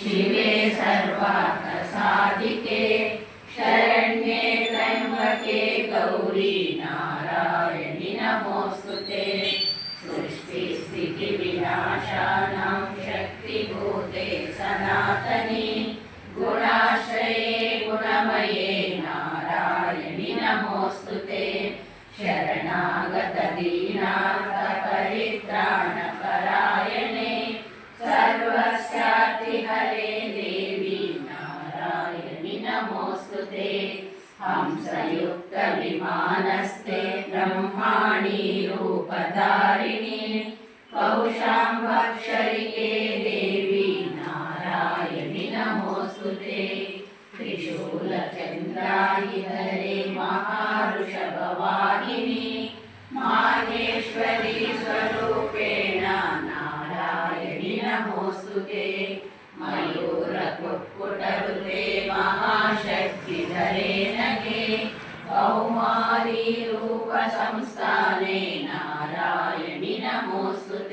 शिवे सर्वार्थसाधिके शरण्ये त्र्यम्बके गौरी नारायणि नमोऽस्तु ते। सृष्टिस्थितिविनाशानां शक्तिभूते सनातनी गुणाश्रये गुणमये नारायणि नमोऽस्तु ते नमोऽस्तु ते हंसयुक्तविमानस्ते ब्रह्माणि रूपधारिणि कौशां भक्षरिके देवी नारायणि नमोऽस्तु ते त्रिशूलचन्द्रायुधरे महाऋषभवाहिनी माहेश्वरी स्वरूपेण नारायणि नमोऽस्तु ते मयूरकुक्कुटरुते ధరేణగే కౌమారీ రూప సంస్థానే నారాయణి నమోస్తుతే.